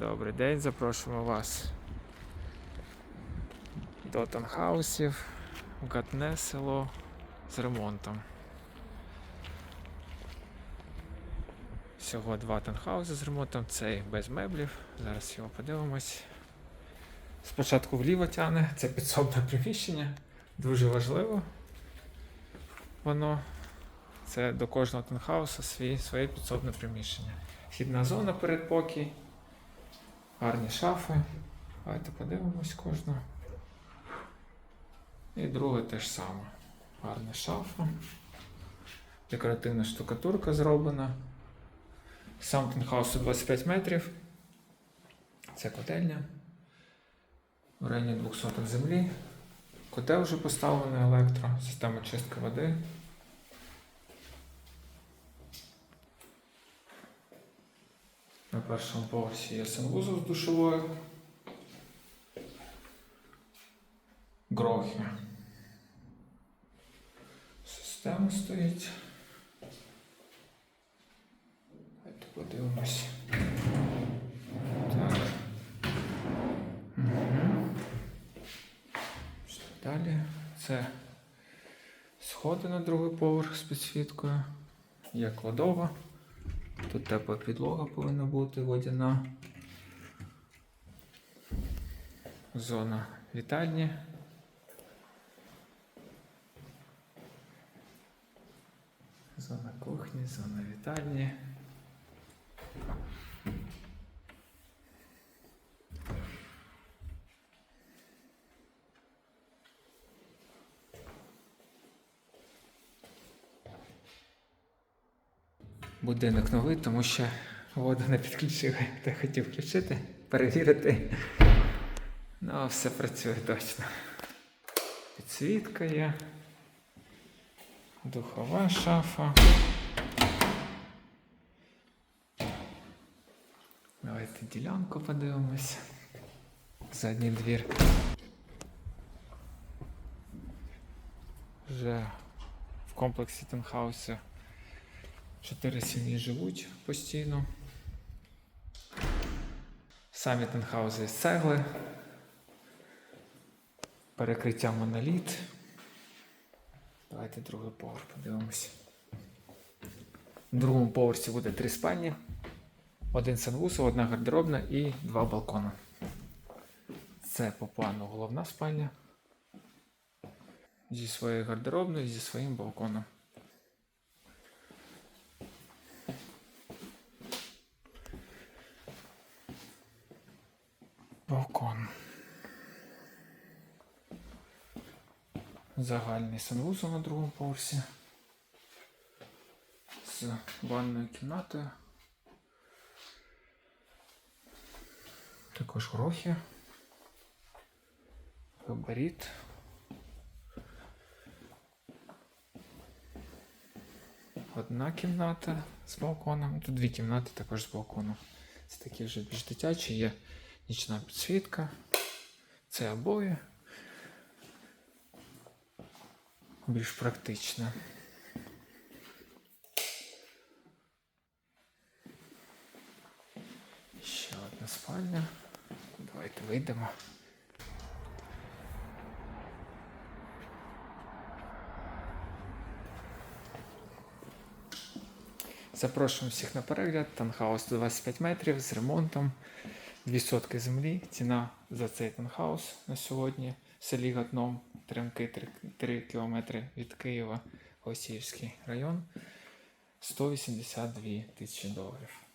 Добрий день, запрошуємо вас до танхаусів в Гатне село з ремонтом. Всього два танхауси з ремонтом, цей без меблів. Зараз його подивимось. Спочатку вліво тягне, це підсобне приміщення. Дуже важливо. Воно. Це до кожного танхауса своє підсобне приміщення. Вхідна зона передпокій. Гарні шафи. Давайте подивимось кожного. І друге теж саме. Гарна шафа. Декоративна штукатурка зроблена. Сам пентхаус 25 метрів. Це котельня. В районі 200 землі. Котел вже поставлений електро, система чистки води. Першому поверсі є санвузол з душовою. Грохи. Система стоїть. Давайте подивимось. Так. Угу. Далі? Це сходи на другий поверх з підсвіткою. Є кладова. Тут тепла підлога повинна бути водяна. Зона вітальні. Зона кухні, зона вітальні. Будинок новий, тому що воду не підключили. Та хотів включити, перевірити. Ну, все працює точно. Підсвітка є. Духова шафа. Давайте ділянку подивимось. Задній двір. Вже в комплексі Тенхаусу чотири сім'ї живуть постійно. Самі тенхаузи з цегли. Перекриття моноліт. Давайте другий поверх подивимось. На другому поверсі буде три спальні, один санвузол, одна гардеробна і два балкони. Це по плану головна спальня. Зі своєю гардеробною, зі своїм балконом. Балкон. Загальний санвузол на другому поверсі. З ванною кімнатою. Також грохи. Габарит. Одна кімната з балконом. Тут дві кімнати також з балконом. Це такі вже більш дитячі, є нічна підсвітка. Це обоє. Більш практично. Ще одна спальня. Давайте вийдемо. Запрошуємо всіх на перегляд. Танхаус 25 метрів з ремонтом. Дві сотки землі. Ціна за цей тенхаус на сьогодні в селі Гатном, Тремки 3, 3 кілометри від Києва, Осіївський район. 182 тисячі доларів.